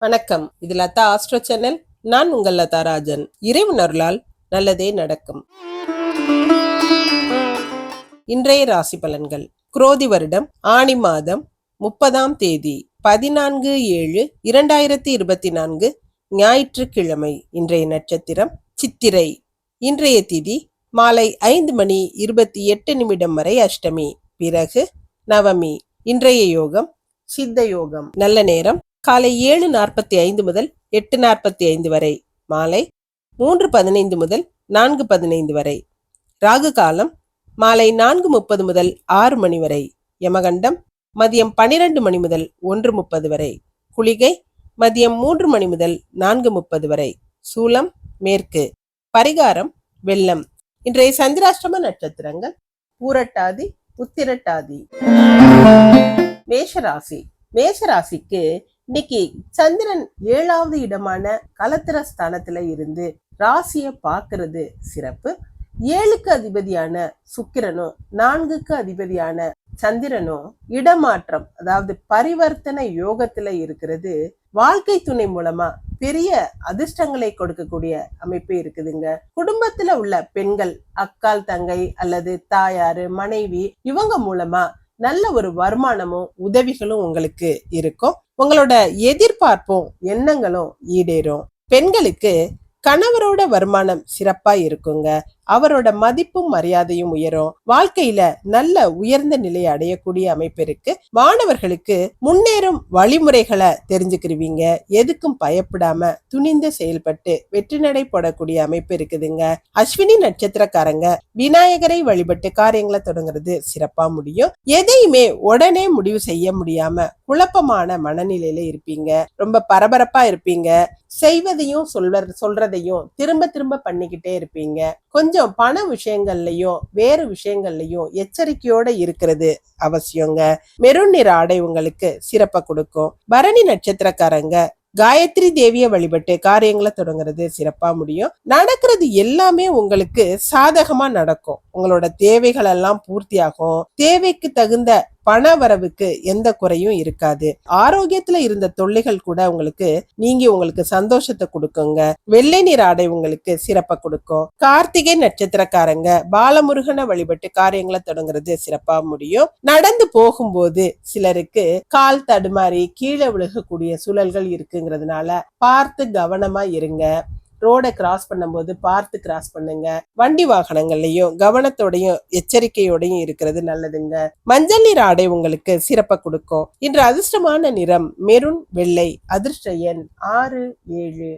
வணக்கம். இது Latha astro channel. நான் உங்கள் லதா ராஜன். இறைவன் நல்லதே நடக்கும். இன்றைய ராசி பலன்கள். குரோதி வருடம் ஆணி மாதம் முப்பதாம் தேதி பதினான்கு ஏழு இரண்டாயிரத்தி இருபத்தி நான்கு ஞாயிற்றுக்கிழமை இன்றைய நட்சத்திரம் சித்திரை. இன்றைய திதி மாலை ஐந்து மணி இருபத்தி எட்டு நிமிடம் வரை அஷ்டமி. பிறகு நவமி. இன்றைய யோகம் சித்த யோகம். நல்ல நேரம் காலை ஏழு நாற்பத்தி ஐந்து முதல் எட்டு நாற்பத்தி ஐந்து வரை மாலை மூன்று பதினைந்து முதல் நான்கு பதினைந்து வரை ராகு காலம் மாலை நான்கு முப்பது முதல் ஆறு மணி வரை யமகண்டம் மதியம் பனிரெண்டு மணி முதல் ஒன்று முப்பது வரை குளிகை மதியம் மூன்று மணி முதல் நான்கு முப்பது வரை சூலம் மேற்கு பரிகாரம் வெள்ளம். இன்றைய சந்திராஷ்டம நட்சத்திரங்கள் பூரட்டாதி உத்திரட்டாதி மேஷராசி மேஷராசிக்கு இன்னைக்கு சந்திரன் ஏழாவது இடமான கலத்திர ஸ்தானத்துல இருந்து ராசிய பாக்குறது சிறப்பு. ஏழுக்கு அதிபதியான சுக்கிரனும் நான்குக்கு அதிபதியான சந்திரனும் இடமாற்றம் அதாவது பரிவர்த்தனை யோகத்துல இருக்கிறது. வாழ்க்கை துணை மூலமா பெரிய அதிர்ஷ்டங்களை கொடுக்கக்கூடிய அமைப்பு இருக்குதுங்க. குடும்பத்துல உள்ள பெண்கள் அக்கால் தங்கை அல்லது தாயாரு மனைவி இவங்க மூலமா நல்ல ஒரு வருமானமும் உதவிகளும் உங்களுக்கு இருக்கும். உங்களோட எதிர்பார்ப்பும் எண்ணங்களும் ஈடேறும். பெண்களுக்கு கணவரோட வருமானம் சிறப்பா இருக்குங்க. அவரோட மதிப்பும் மரியாதையும் உயரும். வாழ்க்கையில நல்ல உயர்ந்த நிலையை அடையக்கூடிய அமைப்பு இருக்கு. மாணவர்களுக்கு முன்னேறும் வழிமுறைகளை தெரிஞ்சுக்கிருவீங்க. எதுக்கும் பயப்படாம துணிந்து செயல்பட்டு வெற்றி நடை போடக்கூடிய அமைப்பு இருக்குதுங்க. அஸ்வினி நட்சத்திரக்காரங்க விநாயகரை வழிபட்டு காரியங்களை தொடங்குறது சிறப்பா முடியும். எதையுமே உடனே முடிவு செய்ய முடியாம குழப்பமான மனநிலையில இருப்பீங்க. ரொம்ப பரபரப்பா இருப்பீங்க. செய்வதையும் சொல்ற சொல்றதையும் திரும்ப திரும்ப பண்ணிக்கிட்டே இருப்பீங்க. கொஞ்சம் பண விஷயங்கள்லையும் வேறு விஷயங்கள்லையும் எச்சரிக்கையோட இருக்கிறது அவசியங்க. மெருன் நிற ஆடை உங்களுக்கு சிறப்பை கொடுக்கும். பரணி நட்சத்திரக்காரங்க காயத்ரி தேவியை வழிபட்டு காரியங்களை தொடங்குறது சிறப்பா முடியும். நடக்கிறது எல்லாமே உங்களுக்கு சாதகமா நடக்கும். உங்களோட தேவைகள் எல்லாம் பூர்த்தியாகும். தேவைக்கு தகுந்த பண வரவுக்கு எந்த குறையும் இருக்காது. ஆரோக்கியத்துல இருந்த தொல்லைகள் கூட உங்களுக்கு நீங்க உங்களுக்கு சந்தோஷத்தை கொடுக்குங்க. வெள்ளை நீர் ஆடை உங்களுக்கு சிறப்பை கொடுக்கும். கார்த்திகை நட்சத்திரக்காரங்க பாலமுருகனை வழிபட்டு காரியங்களை தொடங்குறது சிறப்பா முடியும். நடந்து போகும்போது சிலருக்கு கால் தடுமாறி கீழே விழுகக்கூடிய சூழல்கள் இருக்குங்கிறதுனால பார்த்து கவனமா இருங்க. ரோடை கிராஸ் பண்ணும்போது பார்த்து கிராஸ் பண்ணுங்க. வண்டி வாகனங்கள்லயும் கவனத்தோடையும் எச்சரிக்கையோடையும் இருக்கிறது நல்லதுங்க. மஞ்சள் நீர் ஆடை உங்களுக்கு சிறப்பை கொடுக்கும். இன்று அதிர்ஷ்டமான நிறம் மெருன் வெள்ளை. அதிர்ஷ்ட எண் ஆறு ஏழு.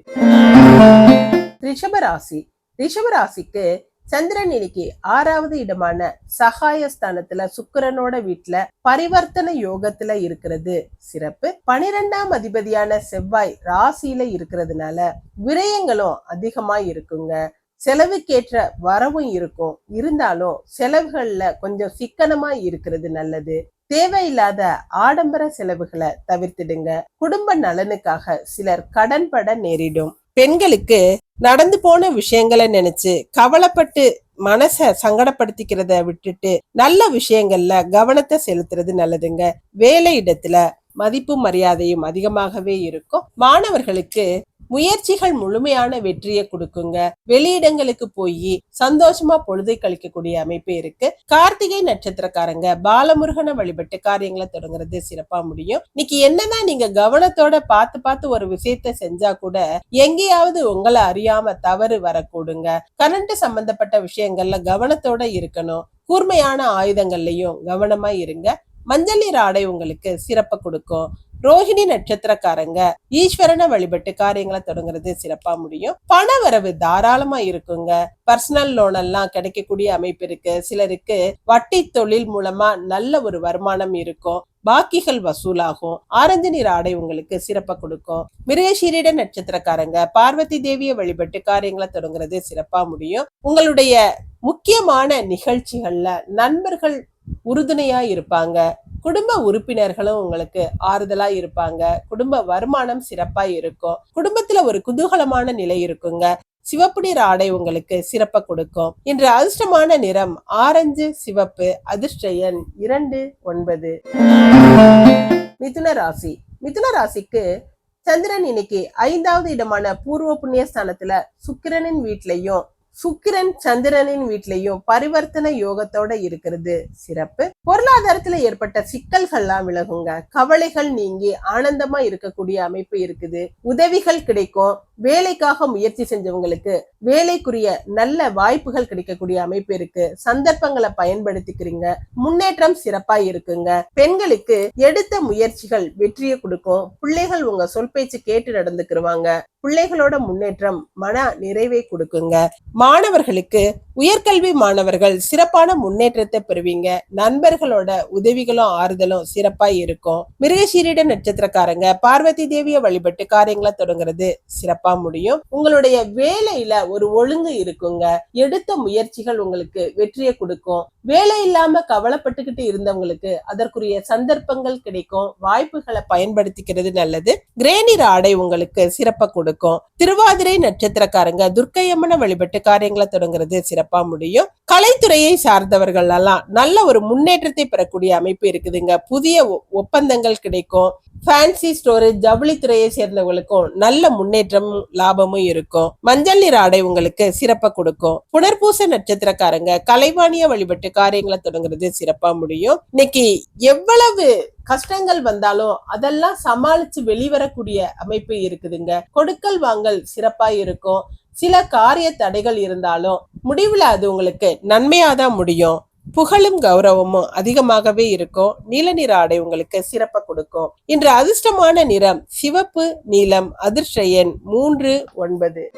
ரிஷபராசி ரிஷபராசிக்கு சந்திரன் இன்னைக்கு ஆறாவது இடமான சகாயஸ்தானத்துல சுக்கரனோட வீட்டுல பரிவர்த்தன யோகத்துல இருக்கிறது. சிறப்பு. பனிரெண்டாம் அதிபதியான செவ்வாய் ராசியில இருக்கிறதுனால விரயங்களும் அதிகமா இருக்குங்க. செலவுக்கேற்ற வரவும் இருக்கும். இருந்தாலும் செலவுகள்ல கொஞ்சம் சிக்கனமா இருக்கிறது நல்லது. தேவையில்லாத ஆடம்பர செலவுகளை தவிர்த்திடுங்க. குடும்ப நலனுக்காக சிலர் கடன்பட நேரிடும். பெண்களுக்கு நடந்து போன விஷயங்களை நினைச்சு கவலைப்பட்டு மனசை சங்கடப்படுத்திக்கிறத விட்டுட்டு நல்ல விஷயங்கள்ல கவனத்தை செலுத்துறது நல்லதுங்க. வேலை இடத்துல மதிப்பும் மரியாதையும் அதிகமாகவே இருக்கும். மாணவர்களுக்கு முயற்சிகள் முழுமையான வெற்றியை கொடுக்குங்க. வெளியிடங்களுக்கு போய் சந்தோஷமா பொழுதை கழிக்கக்கூடிய அமைப்பு இருக்கு. கார்த்திகை நட்சத்திரக்காரங்க பாலமுருகனை வழிபட்டு காரியங்களை தொடங்குறது சிறப்பா முடியும். இன்னைக்கு என்னதான் நீங்க கவனத்தோட பார்த்து பார்த்து ஒரு விஷயத்த செஞ்சா கூட எங்கேயாவது உங்களை அறியாம தவறு வரக்கூடுங்க. கரண்ட் சம்பந்தப்பட்ட விஷயங்கள்ல கவனத்தோட இருக்கணும். கூர்மையான ஆயுதங்கள்லயும் கவனமா இருங்க. மஞ்சள் நீர் ஆடை உங்களுக்கு சிறப்பை கொடுக்கும். ரோஹிணி நட்சத்திரக்காரங்க ஈஸ்வரனை வழிபட்டு காரியங்களை தொடங்குறது சிறப்பா முடியும். பண வரவு தாராளமா இருக்குங்க. பர்சனல் லோன் எல்லாம் கிடைக்கக்கூடிய அமைப்பு இருக்கு. சிலருக்கு வட்டி தொழில் மூலமா நல்ல ஒரு வருமானம் இருக்கும். பாக்கிகள் வசூலாகும். ஆரஞ்சு நிற ஆடை உங்களுக்கு சிறப்பா கொடுக்கும். மிருகசீரிட நட்சத்திரக்காரங்க பார்வதி தேவியை வழிபட்டு காரியங்களை தொடங்குறது சிறப்பா முடியும். உங்களுடைய முக்கியமான நிகழ்ச்சிகள்ல நண்பர்கள் உறுதுணையா இருப்பாங்க. குடும்ப உறுப்பினர்களும் உங்களுக்கு ஆறுதலா இருப்பாங்க. குடும்ப வருமானம் சிறப்பா இருக்கும். குடும்பத்துல ஒரு குதூகலமான நிலை இருக்குங்க. சிவப்பு நிற ஆடை உங்களுக்கு சிறப்ப கொடுக்கும். இன்று அதிர்ஷ்டமான நிறம் ஆரஞ்சு சிவப்பு அதிர்ஷ்ட எண் இரண்டு ஒன்பது. மிதுன ராசி. மிதுன ராசிக்கு சந்திரன் இன்னைக்கு ஐந்தாவது இடமான பூர்வ புண்ணிய ஸ்தானத்துல சுக்கிரனின் வீட்லயும் சுக்கிரன் சந்திரனின் வீட்லயும் பரிவர்த்தனை யோகத்தோட இருக்கிறது. சிறப்பு. பொருளாதாரத்துல ஏற்பட்ட சிக்கல்கள்லாம் விலகுங்க. கவலைகள் நீங்கி ஆனந்தமா இருக்கக்கூடிய அமைப்பு இருக்குது. உதவிகள் கிடைக்கும். வேலைக்காக முயற்சி செஞ்சவங்களுக்கு வேலைக்குரிய நல்ல வாய்ப்புகள் கிடைக்கக்கூடிய அமைப்பு இருக்கு. சந்தர்ப்பங்களை பயன்படுத்திக்கிறீங்க. முன்னேற்றம் சிறப்பா இருக்குங்க. பெண்களுக்கு எடுத்த முயற்சிகள் வெற்றியை கொடுக்கும். பிள்ளைகள் உங்க சொல் பேச்சு கேட்டு நடந்துக்கிருவாங்க. பிள்ளைகளோட முன்னேற்றம் மன நிறைவை கொடுக்குங்க. மாணவர்களுக்கு உயர்கல்வி மாணவர்கள் சிறப்பான முன்னேற்றத்தை பெறுவீங்க. நண்பர்களோட உதவிகளும் ஆறுதலும் சிறப்பா இருக்கும். மிருகசீரிட நட்சத்திரக்காரங்க பார்வதி தேவியை வழிபட்டு காரியங்களை தொடங்குறது சிறப்பா முடியும். உங்களுடைய வேலையில ஒரு ஒழுங்கு இருக்குங்க. எடுத்த முயற்சிகள் உங்களுக்கு வெற்றியை கொடுக்கும். வேலை இல்லாம கவலைப்பட்டுக்கிட்டு இருந்தவங்களுக்கு அதற்குரிய சந்தர்ப்பங்கள் கிடைக்கும். வாய்ப்புகளை பயன்படுத்திக்கிறது நல்லது. கிரேனிர் ஆடை உங்களுக்கு சிறப்பை கொடுக்கும். திருவாதிரை நட்சத்திரக்காரங்க துர்க்கையம்மனை வழிபட்டு காரியங்களை தொடங்குறது சிறப்பா முடியும். கலைத்துறையை சார்ந்தவர்கள் எல்லாம் நல்ல ஒரு முன்னேற்றத்தை பெறக்கூடிய அமைப்பு இருக்குதுங்க. புதிய ஒ- ஒப்பந்தங்கள் கிடைக்கும். ஃபேன்சி ஸ்டோரேஜ் ஜவுளித்துறையை சேர்ந்தவங்களுக்கும் நல்ல முன்னேற்றமும் லாபமும் இருக்கும். மஞ்சள் நிற ஆடை உங்களுக்கு சிறப்பை கொடுக்கும். புனர்பூச நட்சத்திரக்காரங்க கலைவாணிய வழிபட்டு காரியங்களை தொடங்குறது சிறப்பா முடியும். இன்னைக்கு எவ்வளவு கஷ்டங்கள் வந்தாலும் அதெல்லாம் சமாளிச்சு வெளிவரக்கூடிய அமைப்பு இருக்குதுங்க. கொடுக்கல் வாங்கல் சிறப்பா இருக்கும். சில காரிய தடைகள் இருந்தாலும் முடிவுல அது உங்களுக்கு நன்மையாதான் முடியும். புகழும் கௌரவமும் அதிகமாகவே இருக்கும். நீல நிற ஆடை உங்களுக்கு சிறப்பை கொடுக்கும். இன்று அதிர்ஷ்டமான நிறம் சிவப்பு நீலம் அதிர்ஷ்ட எண் மூன்று ஒன்பது.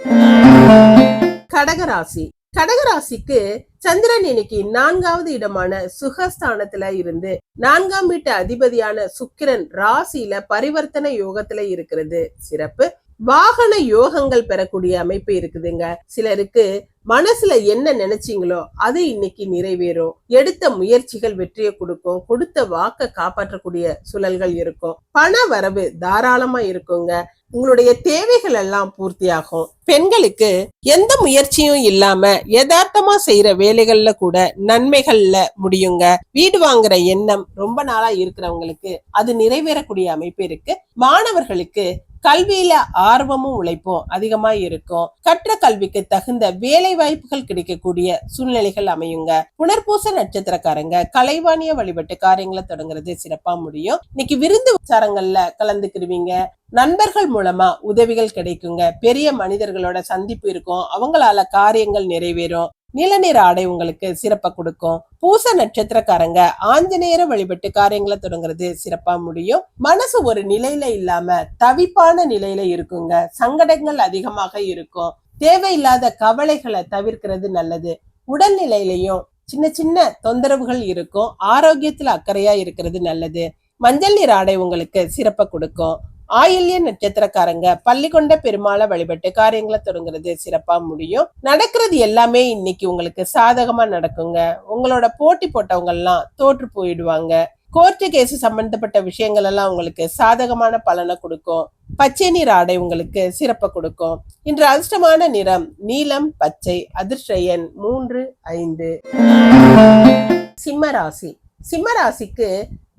கடகராசி. கடகராசிக்கு சந்திரன் இன்னைக்கு நான்காவது இடமான சுகஸ்தானத்துல இருந்து நான்காம் வீட்டு அதிபதியான சுக்கிரன் ராசியில பரிவர்த்தனை யோகத்துல இருக்கிறது. சிறப்பு. வாகன யோகங்கள் பெறக்கூடிய அமைப்பு இருக்குதுங்க. சிலருக்கு மனசுல என்ன நினைச்சீங்களோ அது இன்னைக்கு நிறைவேறும். எடுத்த முயற்சிகள் வெற்றியை கொடுக்கும். கொடுத்த வாக்க காப்பாற்றக்கூடிய சூழல்கள் இருக்கும். பண வரவு தாராளமா இருக்குங்க. உங்களுடைய தேவைகள் எல்லாம் பூர்த்தியாகும். பெண்களுக்கு எந்த முயற்சியும் இல்லாம யதார்த்தமா செய்யற வேலைகள்ல கூட நன்மைகள்ல முடியுங்க. வீடு வாங்குற எண்ணம் ரொம்ப நாளா இருக்கிறவங்களுக்கு அது நிறைவேறக்கூடிய அமைப்பு இருக்கு. மாணவர்களுக்கு கல்வியில ஆர்வமும் உழைப்பும் அதிகமா இருக்கும். கற்ற கல்விக்கு தகுந்த வேலை வாய்ப்புகள் கிடைக்கக்கூடிய சூழ்நிலைகள் அமையுங்க. புனர்பூச நட்சத்திரக்காரங்க கலைவாணிய வழிபட்டு காரியங்களை தொடங்குறது சிறப்பா முடியும். இன்னைக்கு விருந்து உச்சாரங்கள்ல கலந்துக்கிருவீங்க. நண்பர்கள் மூலமா உதவிகள் கிடைக்குங்க. பெரிய மனிதர்களோட சந்திப்பு இருக்கும். அவங்களால காரியங்கள் நிறைவேறும். நிலநீர் ஆடை உங்களுக்கு சிறப்பை கொடுக்கும். பூச நட்சத்திரக்காரங்க ஆஞ்சநேயரை வழிபட்டு காரியங்களை தொடங்குறது சிறப்பா முடியும். மனசு ஒரு நிலையில இல்லாம தவிப்பான நிலையில இருக்குங்க. சங்கடங்கள் அதிகமாக இருக்கும். தேவையில்லாத கவலைகளை தவிர்க்கிறது நல்லது. உடல்நிலையிலையும் சின்ன சின்ன தொந்தரவுகள் இருக்கும். ஆரோக்கியத்துல அக்கறையா இருக்கிறது நல்லது. மஞ்சள் நீர் ஆடை உங்களுக்கு சிறப்பை கொடுக்கும். ஆயில்ய நட்சத்திரக்காரங்க பள்ளி கொண்ட பெருமாளை வழிபட்டு காரியங்களை தொடங்குறது சிறப்பா முடியும். நடக்கிறது எல்லாமே இன்னைக்கு உங்களுக்கு சாதகமா நடக்குங்க. உங்களோட போட்டி போட்டவங்க எல்லாம் தோற்று போயிடுவாங்க. கோர்ட்டு கேஸ் சம்பந்தப்பட்ட விஷயங்கள் எல்லாம் உங்களுக்கு சாதகமான பலனை கொடுக்கும். பச்சை நீர் ஆடை உங்களுக்கு சிறப்பை கொடுக்கும். இன்று அதிர்ஷ்டமான நிறம் நீலம் பச்சை அதிர்ஷ்டயன் மூன்று ஐந்து. சிம்மராசி சிம்மராசிக்கு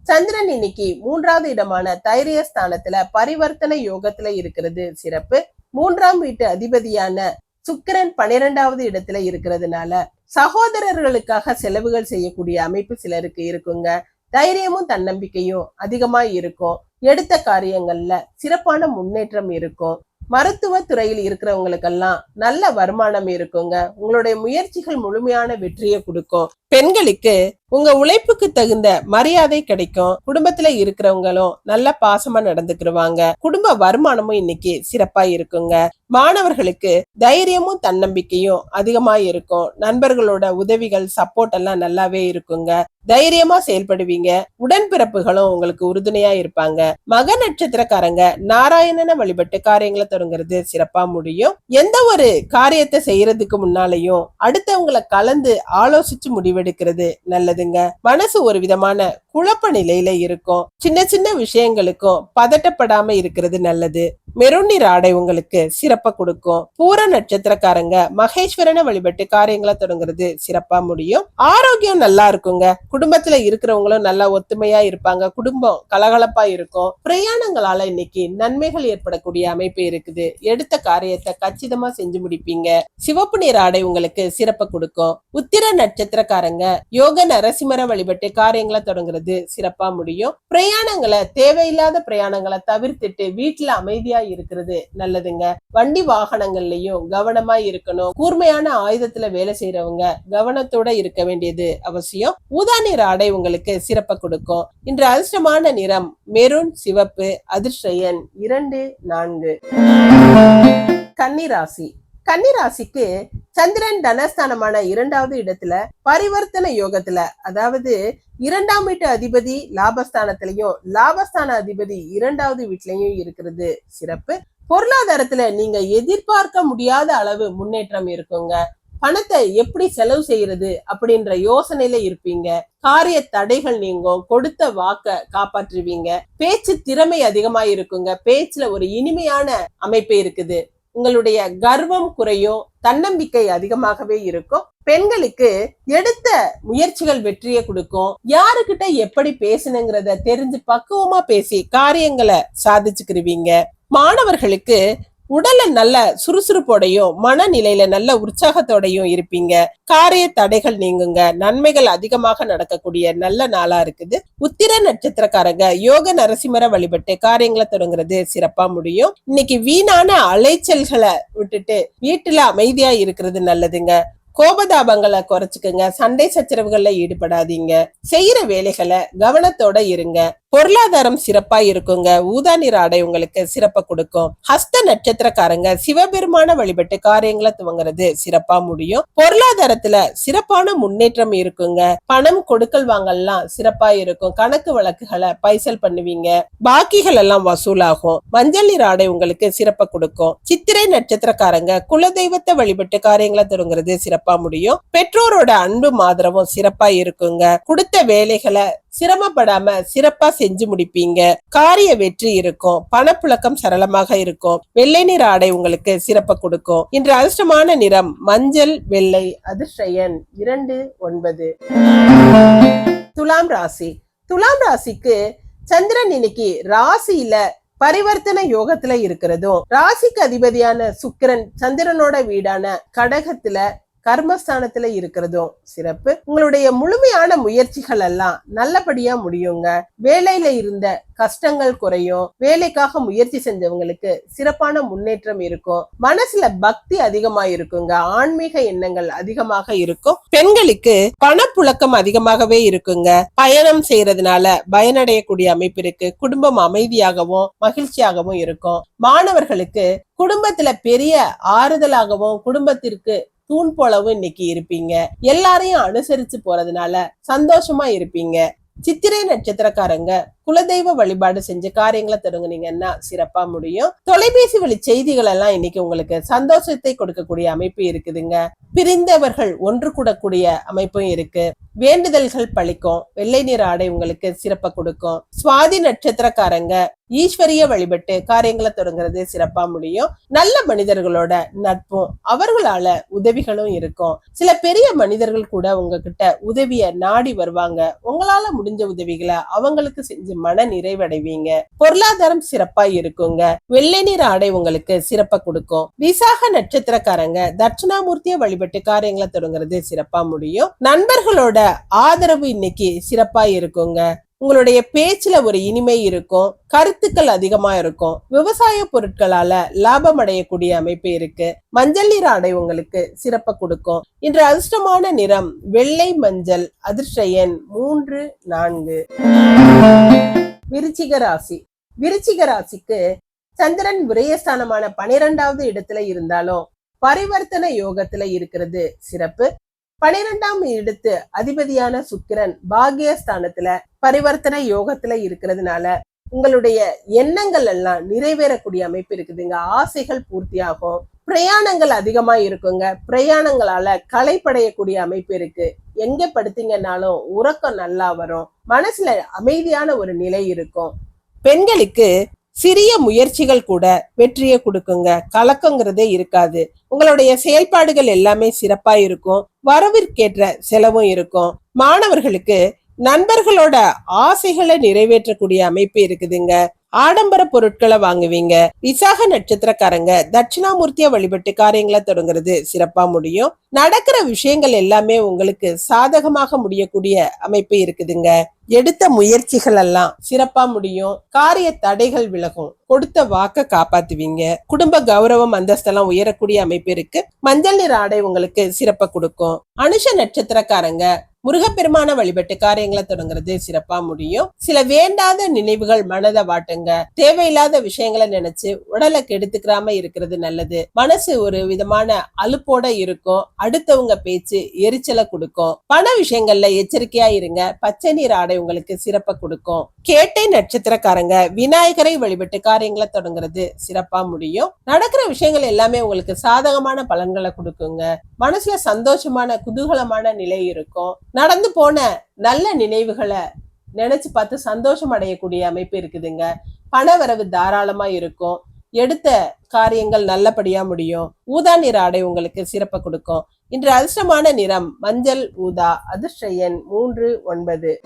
சந்திரன் இன்னைக்கு மூன்றாவது இடமான தைரிய ஸ்தானத்துல பரிவர்த்தனை யோகத்துல இருக்கிறது சிறப்பு. மூன்றாம் வீட்டு அதிபதியான சுக்கிரன் பன்னிரெண்டாவது இடத்துல இருக்கிறதுனால சகோதரர்களுக்காக செலவுகள் செய்யக்கூடிய அமைப்பு சிலருக்கு இருக்குங்க. தைரியமும் தன்னம்பிக்கையும் அதிகமா இருக்கும். எடுத்த காரியங்கள்ல சிறப்பான முன்னேற்றம் இருக்கும். மருத்துவ துறையில் இருக்கிறவங்களுக்கெல்லாம் நல்ல வருமானம் இருக்குங்க. உங்களுடைய முயற்சிகள் முழுமையான வெற்றியை கொடுக்கும். பெண்களுக்கு உங்க உழைப்புக்கு தகுந்த மரியாதை கிடைக்கும். குடும்பத்துல இருக்கிறவங்களும் நல்ல பாசமா நடந்துக்கிருவாங்க. குடும்ப வருமானமும் இன்னைக்கு சிறப்பா இருக்குங்க. மாணவர்களுக்கு தைரியமும் தன்னம்பிக்கையும் அதிகமா இருக்கும். நண்பர்களோட உதவிகள் சப்போர்ட் எல்லாம் நல்லாவே இருக்குங்க. தைரியமா செயல்படுவீங்க. உடன்பிறப்புகளும் உங்களுக்கு உறுதுணையா இருப்பாங்க. மக நட்சத்திரக்காரங்க நாராயணனை வழிபட்டு காரியங்களை தொடங்குறது சிறப்பா முடியும். எந்த ஒரு காரியத்தை செய்யறதுக்கு முன்னாலையும் அடுத்தவங்களை கலந்து ஆலோசிச்சு முடிவெடுக்கிறது நல்லது. இருக்காதுங்க. மனசு ஒரு விதமான குழப்ப நிலையில இருக்கும். சின்ன சின்ன விஷயங்களுக்கும் பதட்டப்படாம இருக்கிறது நல்லது. மெருன் நிற ஆடை உங்களுக்கு சிறப்பா கொடுக்கும். பூர நட்சத்திரக்காரங்க மகேஸ்வரனை வழிபட்டு காரியங்களை தொடங்குறது சிறப்பா முடியும். ஆரோக்கியம் நல்லா இருக்குங்க. குடும்பத்துல இருக்கிறவங்களும் நல்லா ஒத்துமையா இருப்பாங்க. குடும்பம் கலகலப்பா இருக்கும். பிரயாணங்களால இன்னைக்கு நன்மைகள் ஏற்படக்கூடிய அமைப்பு இருக்குது. எடுத்த காரியத்தை கச்சிதமா செஞ்சு முடிப்பீங்க. சிவப்பு நிற ஆடை உங்களுக்கு சிறப்பை கொடுக்கும். உத்திர நட்சத்திரக்காரங்க யோக நரசிம்மரை வழிபட்டு காரியங்களை தொடங்குறது சிறப்பா முடியும். பிரயாணங்களை தேவையில்லாத பிரயாணங்களை தவிர்த்துட்டு வீட்டுல அமைதியா இருக்கிறது. நல்லதுங்க. வண்டி வாகனங்கள்லயும் கவனமா இருக்கணும். கூர்மையான ஆயுதத்துல வேலை செய்யறவங்க கவனத்தோட இருக்க வேண்டியது அவசியம். ஊதா நிற ஆடை உங்களுக்கு சிறப்பை கொடுக்கும். இன்று அதிர்ஷ்டமான நிறம் மெரூன் சிவப்பு அதிர்ஷ்டயன் இரண்டு நான்கு. கன்னிராசி. கன்னிராசிக்கு சந்திரன் தனஸ்தானமான இரண்டாவது இடத்துல பரிவர்த்தன யோகத்துல அதாவது இரண்டாம் வீட்டு அதிபதி லாபஸ்தானத்திலையும் லாபஸ்தான அதிபதி இரண்டாவது வீட்லயும் இருக்கிறது. சிறப்பு. பொருளாதாரத்துல நீங்க எதிர்பார்க்க முடியாத அளவு முன்னேற்றம் இருக்குங்க. பணத்தை எப்படி செலவு செய்யறது அப்படின்ற யோசனையில இருப்பீங்க. காரிய தடைகள் நீங்கும். கொடுத்த வாக்க காப்பாற்றுவீங்க. பேச்சு திறமை அதிகமா இருக்குங்க பேச்சுல ஒரு இனிமையான அமைப்பு இருக்குது. உங்களுடைய கர்வம் குறையும் தன்னம்பிக்கை அதிகமாகவே இருக்கும். பெண்களுக்கு எடுத்த முயற்சிகள் வெற்றியை கொடுக்கும். யாருக்கிட்ட எப்படி பேசணுங்கிறத தெரிஞ்சு பக்குவமா பேசி காரியங்களை சாதிச்சுக்கிருவீங்க. மாணவர்களுக்கு உடல்ல நல்ல சுறுசுறுப்போடையும் மனநிலையில நல்ல உற்சாகத்தோடையும் இருப்பீங்க. காரிய தடைகள் நீங்குங்க. நன்மைகள் அதிகமாக நடக்கக்கூடிய நல்ல நாளா இருக்குது. உத்திர நட்சத்திரக்காரங்க யோக நரசிம்மர வழிபட்டு காரியங்களை தொடங்குறது சிறப்பா முடியும். இன்னைக்கு வீணான அலைச்சல்களை விட்டுட்டு வீட்டுல அமைதியா இருக்கிறது நல்லதுங்க. கோபதாபங்களை குறைச்சுக்குங்க. சண்டை சச்சரவுகள்ல ஈடுபடாதீங்க. செய்யற வேலைகளை கவனத்தோட இருங்க. பொருளாதாரம் சிறப்பா இருக்குங்க. ஊதா நிற ஆடை உங்களுக்கு சிறப்பை கொடுக்கும். ஹஸ்த நட்சத்திரக்காரங்க சிவபெருமான வழிபட்டு காரியங்களை துவங்குறது சிறப்பா முடியும். பொருளாதாரத்துல சிறப்பான முன்னேற்றம் இருக்குங்க. பணம் கொடுக்கல் வாங்கல்லாம் சிறப்பா இருக்கும். கணக்கு வழக்குகளை பைசல் பண்ணுவீங்க. பாக்கிகள் எல்லாம் வசூலாகும். மஞ்சள் நிற ஆடை உங்களுக்கு சிறப்பை கொடுக்கும். சித்திரை நட்சத்திரக்காரங்க குலதெய்வத்தை வழிபட்டு காரியங்களை தொடங்குறது சிறப்பா முடியும். பெற்றோரோட அன்பும் ஆதரவும் சிறப்பா இருக்குங்க. கொடுத்த வேலைகளை சிரமப்படாம சிறப்பா செஞ்சு முடிப்பீங்க. காரிய வெற்றி இருக்கும். பணப்புழக்கம் சரளமாக இருக்கும். வெள்ளை நிற ஆடை உங்களுக்கு சிறப்ப கொடுக்கும். இன்று அதிர்ஷ்டமான நிறம் மஞ்சள் வெள்ளை அதிர்ஷ்டயன். இரண்டு ஒன்பது. துலாம் ராசி. துலாம் ராசிக்கு சந்திரன் இன்னைக்கு ராசியில பரிவர்த்தன யோகத்துல இருக்கிறதும் ராசிக்கு அதிபதியான சுக்கிரன் சந்திரனோட வீடான கடகத்துல கர்மஸ்தானத்துல இருக்கிறதும் சிறப்பு. உங்களுடைய முழுமையான முயற்சிகள் எல்லாம் நல்லபடியா முடியுங்க. வேலையில இருந்த கஷ்டங்கள் குறையும். வேலைக்காக முயற்சி செஞ்சவங்களுக்கு சிறப்பான முன்னேற்றம் இருக்கும். மனசுல பக்தி அதிகமா இருக்குங்க. ஆன்மீக எண்ணங்கள் அதிகமாக இருக்கும். பெண்களுக்கு பணப்புழக்கம் அதிகமாகவே இருக்குங்க. பயணம் செய்யறதுனால பயனடையக்கூடிய அமைப்பு இருக்கு. குடும்பம் அமைதியாகவும் மகிழ்ச்சியாகவும் இருக்கும். மாணவர்களுக்கு குடும்பத்துல பெரிய ஆறுதலாகவும் குடும்பத்திற்கு தூண் போலவும் இன்னைக்கு இருப்பீங்க. எல்லாரையும் அனுசரிச்சு போறதுனால சந்தோஷமா இருப்பீங்க. சித்திரை நட்சத்திரக்காரங்க குலதெய்வ வழிபாடு செஞ்சு காரியங்களை தொடங்குனீங்கன்னா சிறப்பா முடியும். தொலைபேசி வழி செய்திகள் எல்லாம் இன்னைக்கு உங்களுக்கு சந்தோஷத்தை கொடுக்கக்கூடிய அமைப்பு இருக்குதுங்க. பிரிந்தவர்கள் ஒன்று கூடக்கூடிய அமைப்பும் இருக்கு. வேண்டுதல்கள் பழிக்கும். வெள்ளை நிற ஆடை உங்களுக்கு சிறப்ப கொடுக்கும். சுவாதி நட்சத்திரக்காரங்க ஈஸ்வரிய வழிபட்டு காரியங்களை தொடங்குறது சிறப்பா முடியும். நல்ல மனிதர்களோட நட்பும் அவர்களால உதவிகளும் இருக்கும். சில பெரிய மனிதர்கள் கூட உங்ககிட்ட உதவிய நாடி வருவாங்க. உங்களால முடிஞ்ச உதவிகளை அவங்களுக்கு செஞ்சு மன நிறைவடைவீங்க பொருளாதாரம் சிறப்பா இருக்குங்க. வெள்ளை நிற ஆடை உங்களுக்கு சிறப்பா கொடுக்கும். விசாக நட்சத்திரக்காரங்க தட்சிணாமூர்த்திய வழிபட்டு காரியங்களை தொடங்குறது சிறப்பா முடியும். நண்பர்களோட ஆதரவு இன்னைக்கு சிறப்பா இருக்குங்க. உங்களுடைய பேச்சுல ஒரு இனிமை இருக்கும் கருத்துக்கள் அதிகமா இருக்கும். விவசாய பொருட்களால லாபம் அடையக்கூடிய அமைப்பு இருக்கு. மஞ்சள் நிற ஆடை உங்களுக்கு சிறப்பை கொடுக்கும். இன்று அதிர்ஷ்டமான நிறம் வெள்ளை மஞ்சள் அதிர்ஷ்ட எண் மூன்று நான்கு. விருச்சிக ராசி. விருச்சிக ராசிக்கு சந்திரன் விரயஸ்தானமான பனிரெண்டாவது இடத்துல இருந்தாலும் பரிவர்த்தன யோகத்துல இருக்கிறது சிறப்பு. பனிரெண்டாம் இடத்து அதிபதியான சுக்கிரன் பாகியஸ்தானத்துல பரிவர்த்தனை யோகத்துல இருக்கிறதுனால உங்களுடைய எண்ணங்கள் எல்லாம் நிறைவேறக்கூடிய அமைப்பு இருக்குதுங்க. ஆசைகள் பூர்த்தியாகும். பிரயாணங்கள் அதிகமா இருக்குங்க. பிரயாணங்களால களைப்படையக்கூடிய அமைப்பு இருக்கு. எங்க படுத்தீங்கன்னாலும் உறக்கம் நல்லா வரும். மனசுல அமைதியான ஒரு நிலை இருக்கும். பெண்களுக்கு சிறிய முயற்சிகள் கூட வெற்றியை கொடுக்குங்க. கலக்கங்கிறதே இருக்காது. உங்களுடைய செயல்பாடுகள் எல்லாமே சிறப்பா இருக்கும். வரவிற்கேற்ற செலவும் இருக்கும். மாணவர்களுக்கு நண்பர்களோட ஆசைகளை நிறைவேற்றக்கூடிய அமைப்பு இருக்குதுங்க. ஆடம்பர பொருட்களை வாங்குவீங்க. விசாக நட்சத்திரக்காரங்க தட்சிணாமூர்த்திய வழிபட்டு காரியங்களை தொடங்குறது சிறப்பா முடியும். நடக்கிற விஷயங்கள் எல்லாமே உங்களுக்கு சாதகமாக முடியக்கூடிய அமைப்பு இருக்குதுங்க. எடுத்த முயற்சிகள் எல்லாம் சிறப்பா முடியும். காரிய தடைகள் விலகும். கொடுத்த வாக்க காப்பாத்துவீங்க. குடும்ப கௌரவம் அந்தஸ்தெல்லாம் உயரக்கூடிய அமைப்பு இருக்கு. மஞ்சள் நிற ஆடை உங்களுக்கு சிறப்பை கொடுக்கும். அனுஷ நட்சத்திரக்காரங்க முருகப்பெருமான வழிபட்டு காரியங்களை தொடங்குறது சிறப்பா முடியும். சில வேண்டாத நினைவுகள் மனதை வாட்டுங்க. தேவையில்லாத விஷயங்களை நினைச்சு உடலை கெடுத்துக்கிறாம இருக்கிறது நல்லது. மனசு ஒரு விதமான அலுப்போட இருக்கும். அடுத்தவங்க பேச்சு எரிச்சலை கொடுக்கும். பண விஷயங்கள்ல எச்சரிக்கையா இருங்க. பச்சை நீர் ஆடை உங்களுக்கு சிறப்பை கொடுக்கும். கேட்டை நட்சத்திரக்காரங்க விநாயகரை வழிபட்டு காரியங்களை தொடங்குறது சிறப்பா முடியும். நடக்கிற விஷயங்கள் எல்லாமே உங்களுக்கு சாதகமான பலன்களை கொடுக்குங்க. மனசுல சந்தோஷமான குதூகலமான நிலை இருக்கும். நடந்து போன நல்ல நினைவுகளை நினைச்சு பார்த்து சந்தோஷம் அடையக்கூடிய அமைப்பு இருக்குதுங்க. பண வரவு தாராளமா இருக்கும். எடுத்த காரியங்கள் நல்லபடியா முடியும். ஊதா நிற ஆடை உங்களுக்கு சிறப்பை கொடுக்கும். இன்று அதிர்ஷ்டமான நிறம் மஞ்சள் ஊதா அதிர்ஷ்ட எண் மூன்று ஒன்பது.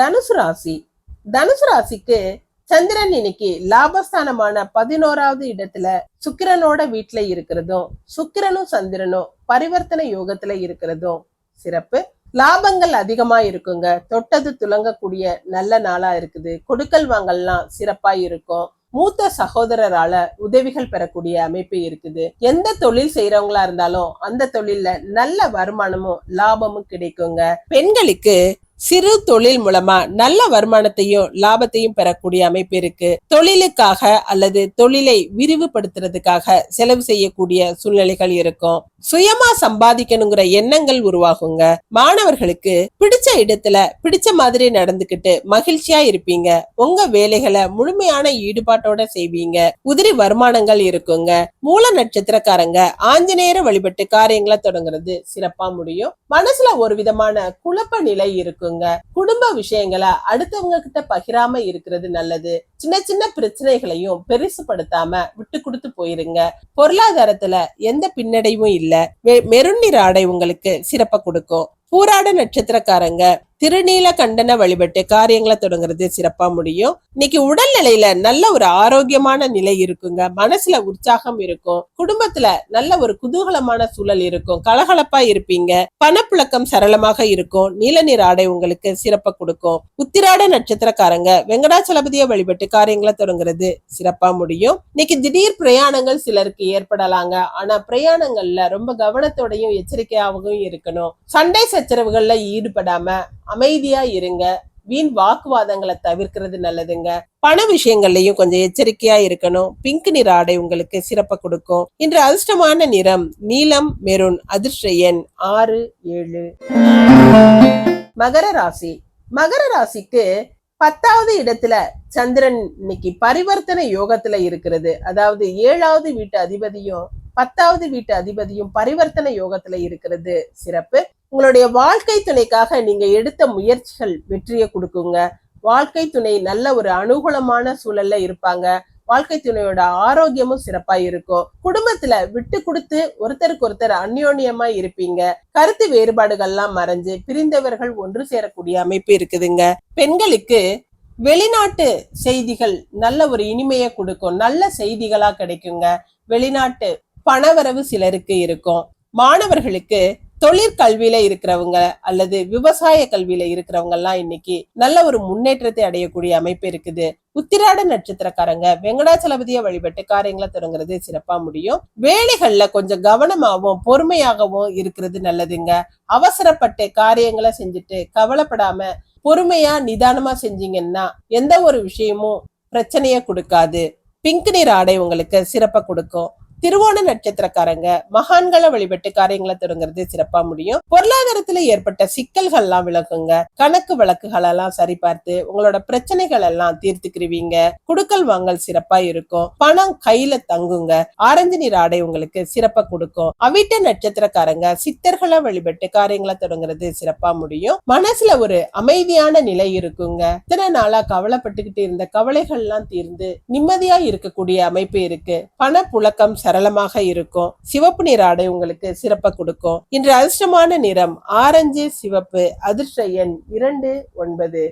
தனுசு ராசி. தனுசு ராசிக்கு சந்திரன் இன்னைக்கு லாபஸ்தானமான பதினோராவது இடத்துல சுக்கிரனோட வீட்டுல இருக்கிறதும் சுக்கிரனும் சந்திரனும் பரிவர்த்தனை யோகத்துல இருக்கிறதும் சிறப்பு. லாபங்கள் அதிகமா இருக்குங்க தொட்டது துலங்கக்கூடிய நல்ல நாளா இருக்குது. கொடுக்கல் வாங்கல்லாம் சிறப்பா இருக்கும் மூத்த சகோதரரால உதவிகள் பெறக்கூடிய அமைப்பு இருக்குது. எந்த தொழில் செய்யறவங்களா இருந்தாலும் அந்த தொழில்ல நல்ல வருமானமும் லாபமும் கிடைக்குங்க. பெண்களுக்கு சிறு தொழில் மூலமா நல்ல வருமானத்தையும் லாபத்தையும் பெறக்கூடிய அமைப்பு இருக்கு. தொழிலுக்காக அல்லது தொழிலை விரிவுபடுத்துறதுக்காக செலவு செய்யக்கூடிய சூழ்நிலைகள் இருக்கும். சுயமா சம்பாதிக்கணுங்கிற எண்ணங்கள் உருவாகுங்க. மாணவர்களுக்கு பிடிச்ச இடத்துல பிடிச்ச மாதிரி நடந்துக்கிட்டு மகிழ்ச்சியா இருப்பீங்க. உங்க வேலைகளை முழுமையான ஈடுபாட்டோட செய்வீங்க. உதிரி வருமானங்கள் இருக்குங்க. மூல நட்சத்திரக்காரங்க ஆஞ்சநேயர வழிபட்டு காரியங்களை தொடங்குறது சிறப்பா முடியும். மனசுல ஒரு விதமான குழப்ப நிலை இருக்குங்க. குடும்ப விஷயங்களை அடுத்தவங்க கிட்ட பகிராம இருக்கிறது நல்லது. சின்ன சின்ன பிரச்சனைகளையும் பெருசுபடுத்தாம விட்டு கொடுத்து போயிருங்க. பொருளாதாரத்துல எந்த பின்னடைவும் இல்ல. வெ- ஆடை உங்களுக்கு சிறப்பை கொடுக்கும். பூராட நட்சத்திரக்காரங்க திருநீல கண்டன வழிபட்டு காரியங்களை தொடங்குறது சிறப்பா முடியும். இன்னைக்கு உடல்நிலையில நல்ல ஒரு ஆரோக்கியமான நிலை இருக்குங்க. மனசுல உற்சாகம் இருக்கும். குடும்பத்துல நல்ல ஒரு குதூகலமான சூழல் இருக்கும். கலகலப்பா இருப்பீங்க. பணப்புழக்கம் சரளமாக இருக்கும். நீல நீர் ஆடை உங்களுக்கு சிறப்பை கொடுக்கும். உத்திராட நட்சத்திரக்காரங்க வெங்கடாச்சலபதியை வழிபட்டு காரியங்களை தொடங்குறது சிறப்பா முடியும். இன்னைக்கு திடீர் பிரயாணங்கள் சிலருக்கு ஏற்படலாங்க. ஆனா பிரயாணங்கள்ல ரொம்ப கவனத்தோடையும் எச்சரிக்கையாகவும் இருக்கணும். சண்டை சச்சரவுகள்ல ஈடுபடாம அமைதியா இருங்க. வீண் வாக்குவாதங்களை தவிர்க்கிறது நல்லதுங்க. பண விஷயங்கள்லயும் கொஞ்சம் எச்சரிக்கையா இருக்கணும். பிங்க் நிற ஆடை உங்களுக்கு சிறப்பை கொடுக்கும். இன்று அதிர்ஷ்டமான நிறம் நீலம் மெரூன் அதிர்ஷ்ட எண் ஆறு ஏழு. மகர ராசி. மகர ராசிக்கு பத்தாவது இடத்துல சந்திரன் இன்னைக்கு பரிவர்த்தனை யோகத்துல இருக்கிறது. அதாவது ஏழாவது வீட்டு அதிபதியும் பத்தாவது வீட்டு அதிபதியும் பரிவர்த்தனை யோகத்துல இருக்கிறது. சிறப்பு. உங்களுடைய வாழ்க்கை துணைக்காக நீங்க எடுத்த முயற்சிகள் வெற்றியை கொடுக்குங்க. வாழ்க்கை துணை நல்ல ஒரு அனுகூலமான சூழல்ல இருப்பாங்க. வாழ்க்கை துணையோட ஆரோக்கியமும் சிறப்பா இருக்கும். குடும்பத்துல விட்டு கொடுத்து ஒருத்தருக்கு ஒருத்தர் அந்யோன்யமா இருப்பீங்க. கருத்து வேறுபாடுகள்லாம் மறைஞ்சு பிரிந்தவர்கள் ஒன்று சேரக்கூடிய அமைப்பு இருக்குதுங்க. பெண்களுக்கு வெளிநாட்டு செய்திகள் நல்ல ஒரு இனிமையை கொடுக்கும். நல்ல செய்திகளா கிடைக்குங்க. வெளிநாட்டு பணவரவு சிலருக்கு இருக்கும். மாணவர்களுக்கு தொழிற்கல்வியில இருக்கிறவங்க அல்லது விவசாய கல்வியில இருக்கிறவங்க எல்லாம் இன்னைக்கு நல்ல ஒரு முன்னேற்றத்தை அடையக்கூடிய அமைப்பு இருக்குது. உத்திராட நட்சத்திரக்காரங்க வெங்கடாச்சலபதிய வழிபட்டு காரியங்களை தொடங்குறது சிறப்பா முடியும். வேலைகள்ல கொஞ்சம் கவனமாகவும் பொறுமையாகவும் இருக்கிறது நல்லதுங்க. அவசரப்பட்டு காரியங்களை செஞ்சுட்டு கவலைப்படாம பொறுமையா நிதானமா செஞ்சீங்கன்னா எந்த ஒரு விஷயமும் பிரச்சனைய கொடுக்காது. பிங்க் நீர் ஆடை உங்களுக்கு சிறப்பை கொடுக்கும். திருவோண நட்சத்திரக்காரங்க. மகான்களை வழிபட்டு காரியங்களை தொடங்குறது சிறப்பா முடியும். பொருளாதாரத்துல ஏற்பட்ட சிக்கல்கள் எல்லாம் விலகுங்க கணக்கு வழக்குகள் எல்லாம் சரிபார்த்து உங்களோட பிரச்சனைகள் எல்லாம் தீர்த்துக்கிருவீங்க. குடுக்கல் வாங்கல் சிறப்பா இருக்கும். பணம் கையில தங்குங்க. ஆரஞ்சு நிற ஆடை உங்களுக்கு சிறப்பா கொடுக்கும். அவிட்ட நட்சத்திரக்காரங்க சித்தர்களை வழிபட்டு காரியங்களை தொடங்குறது சிறப்பா முடியும். மனசுல ஒரு அமைதியான நிலை இருக்குங்க. இத்தனை நாளா கவலைப்பட்டுக்கிட்டு இருந்த கவலைகள் எல்லாம் தீர்ந்து நிம்மதியா இருக்கக்கூடிய அமைப்பு இருக்கு. பண புழக்கம் சரளமாக இருக்கும். சிவப்பு நிற ஆடை உங்களுக்கு சிறப்பா கொடுக்கும். இன்று அதிர்ஷ்டமான நிறம் ஆரஞ்சு சிவப்பு அதிர்ஷ்ட எண் இரண்டு ஒன்பது.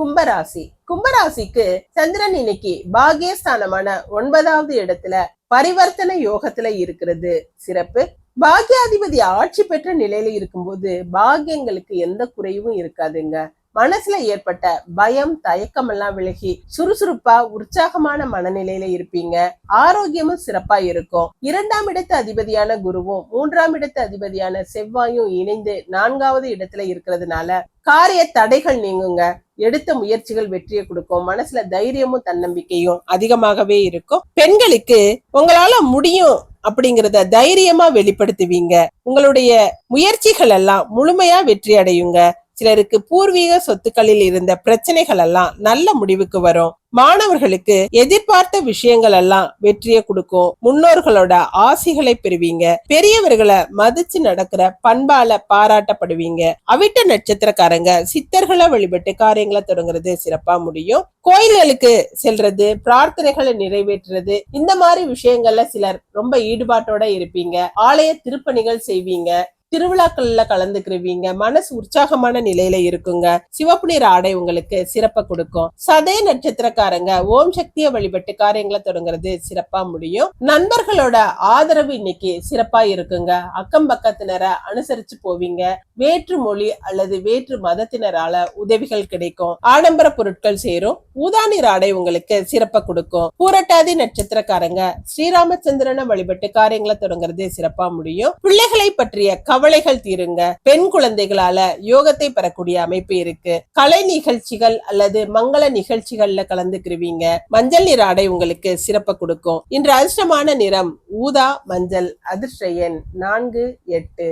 கும்பராசி. கும்பராசிக்கு சந்திரன் இன்னைக்கு பாகியஸ்தானமான ஒன்பதாவது இடத்துல பரிவர்த்தனை யோகத்துல இருக்கிறது. சிறப்பு. பாக்யாதிபதி ஆட்சி பெற்ற நிலையில இருக்கும்போது பாகியங்களுக்கு எந்த குறைவும் இருக்காதுங்க. மனசுல ஏற்பட்ட பயம் தயக்கம் எல்லாம் விலகி சுறுசுறுப்பா உற்சாகமான மனநிலையில இருப்பீங்க. ஆரோக்கியமும் சிறப்பா இருக்கும். இரண்டாம் இடத்து அதிபதியான குருவும் மூன்றாம் இடத்து அதிபதியான செவ்வாயும் இணைந்து நான்காவது இடத்துல இருக்கிறதுனால காரிய தடைகள் நீங்குங்க. எடுத்த முயற்சிகள் வெற்றியை கொடுக்கும். மனசுல தைரியமும் தன்னம்பிக்கையும் அதிகமாகவே இருக்கும். பெண்களுக்கு உங்களால முடியும் அப்படிங்கறத தைரியமா வெளிப்படுத்துவீங்க. உங்களுடைய முயற்சிகள் எல்லாம் முழுமையா வெற்றி அடையுங்க. சிலருக்கு பூர்வீக சொத்துக்களில் இருந்த பிரச்சனைகள் எல்லாம் நல்ல முடிவுக்கு வரும். மாணவர்களுக்கு எதிர்பார்த்த விஷயங்கள் எல்லாம் வெற்றியை கொடுக்கும். முன்னோர்களோட ஆசிகளை பெறுவீங்க. பெரியவர்களை மதிச்சு நடக்கிற பண்பால பாராட்டப்படுவீங்க. அவிட்ட நட்சத்திரக்காரங்க சித்தர்களை வழிபட்டு காரியங்களை தொடங்குறது சிறப்பா முடியும். கோயில்களுக்கு செல்றது பிரார்த்தனைகளை நிறைவேற்றுறது இந்த மாதிரி விஷயங்கள்ல சிலர் ரொம்ப ஈடுபாட்டோட இருப்பீங்க. ஆலய திருப்பணிகள் செய்வீங்க. திருவிழாக்கள்ல கலந்துக்கிருவீங்க. மனசு உற்சாகமான நிலையில இருக்குங்க. சிவப்பு நிற ஆடை உங்களுக்கு சிறப்பை கொடுக்கும். சதய நட்சத்திரக்காரங்க ஓம் சக்தியை வழிபட்டு காரியங்களை தொடங்குறது சிறப்பா முடியும். நண்பர்களோட ஆதரவு இன்னைக்கு சிறப்பா இருக்குங்க. அக்கம் பக்கத்தினரை அனுசரிச்சு போவீங்க. வேற்று மொழி அல்லது வேற்று மதத்தினரால உதவிகள் கிடைக்கும். ஆடம்பர பொருட்கள் சேரும். ஊதா ஆடை உங்களுக்கு சிறப்பை கொடுக்கும். பூரட்டாதி நட்சத்திரக்காரங்க ஸ்ரீராமச்சந்திரனை வழிபட்டு காரியங்களை தொடங்குறது சிறப்பா முடியும். பிள்ளைகளை பற்றிய கவலைகள் தீருங்க. பெண் குழந்தைகளால யோகத்தை பெறக்கூடிய அமைப்பு இருக்கு. கலை நிகழ்ச்சிகள் அல்லது மங்கள நிகழ்ச்சிகள்ல கலந்துக்கிருவீங்க. மஞ்சள் நிற ஆடை உங்களுக்கு சிறப்பை கொடுக்கும். இன்று அதிர்ஷ்டமான நிறம் ஊதா மஞ்சள் அதிர்ஷ்ட எண் நான்கு எட்டு.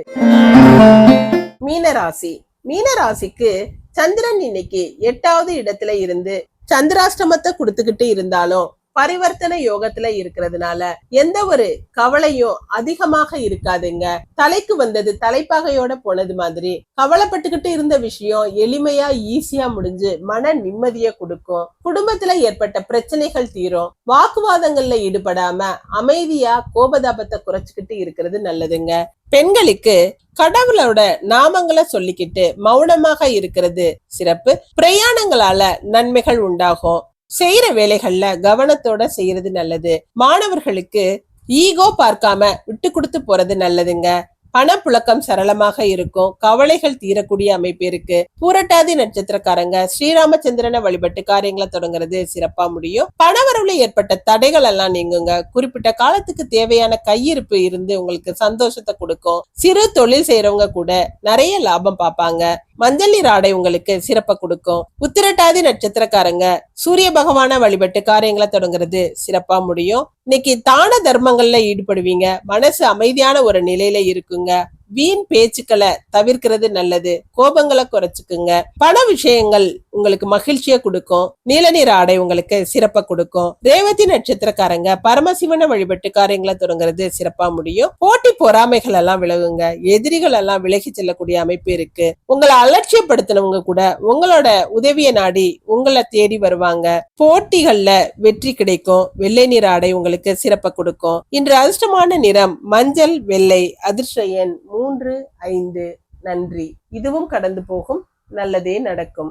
மீனராசி. மீனராசிக்கு சந்திரன் இன்னைக்கு எட்டாவது இடத்துல இருந்து சந்திராஷ்டமத்தை கொடுத்துக்கிட்டு இருந்தாலும் பரிவர்த்தனை யோகத்துல இருக்கிறதுனால எந்த ஒரு கவலையும் அதிகமாக இருக்காதுங்க. தலைக்கு வந்தது தலைப்பாகையோட போனது மாதிரி கவலைப்பட்டுக்கிட்டு இருந்த விஷயம் எளிமையா ஈஸியா முடிஞ்சு மன நிம்மதியை கொடுக்கும். குடும்பத்துல ஏற்பட்ட பிரச்சனைகள் தீரும். வாக்குவாதங்கள்ல ஈடுபடாம அமைதியா கோபதாபத்தை குறைச்சுக்கிட்டு இருக்கிறது நல்லதுங்க. பெண்களுக்கு கடவுளோட நாமங்களை சொல்லிக்கிட்டு மௌனமாக இருக்கிறது சிறப்பு. பிரயாணங்களால நன்மைகள் உண்டாகும். செய்யற வேலைகள்ல கவனத்தோட செய்யறது நல்லது. மாணவர்களுக்கு ஈகோ பார்க்காம விட்டு கொடுத்து போறது நல்லதுங்க. பணப்புழக்கம் சரளமாக இருக்கும். கவலைகள் தீரக்கூடிய அமைப்பு இருக்கு. பூரட்டாதி நட்சத்திரக்காரங்க ஸ்ரீராமச்சந்திரனை வழிபட்டு காரியங்களை தொடங்குறது சிறப்பா முடியும். பணவரவுல ஏற்பட்ட தடைகள் எல்லாம் நீங்குங்க. குறிப்பிட்ட காலத்துக்கு தேவையான கையிருப்பு இருந்து உங்களுக்கு சந்தோஷத்தை கொடுக்கும். சிறு தொழில் செய்யறவங்க கூட நிறைய லாபம் பார்ப்பாங்க. மஞ்சள் நீர் ஆடை உங்களுக்கு சிறப்பை கொடுக்கும். உத்திரட்டாதி நட்சத்திரக்காரங்க சூரிய பகவான வழிபட்டு காரியங்களை தொடங்குறது சிறப்பா முடியும். இன்னைக்கு தான தர்மங்கள்ல ஈடுபடுவீங்க. மனசு அமைதியான ஒரு நிலையில இருக்குங்க. வீண் பேச்சுக்களை தவிர்க்கிறது நல்லது. கோபங்களை குறைச்சுக்குங்க. பண விஷயங்கள் உங்களுக்கு மகிழ்ச்சியை கொடுக்கும். நீலநீர் ஆடை உங்களுக்கு சிறப்பை கொடுக்கும். ரேவதி நட்சத்திரக்காரங்க பரமசிவனை வழிபட்டு காரியங்களை தொடங்குறது சிறப்பா முடியும். போட்டி பொறாமைகள் எல்லாம் விலகுங்க. எதிரிகள் எல்லாம் விலகி செல்லக்கூடிய அமைப்பு இருக்கு. உங்களை அலட்சியப்படுத்தினவங்க கூட உங்களோட உதவியை நாடி உங்களை தேடி வருவாங்க. போட்டிகள்ல வெற்றி கிடைக்கும். வெள்ளை நிற ஆடை உங்களுக்கு சிறப்பை கொடுக்கும். இன்று அதிர்ஷ்டமான நிறம் மஞ்சள் வெள்ளை அதிர்ஷ்ட எண் மூன்று ஐந்து. நன்றி. இதுவும் கடந்து போகும். நல்லதே நடக்கும்.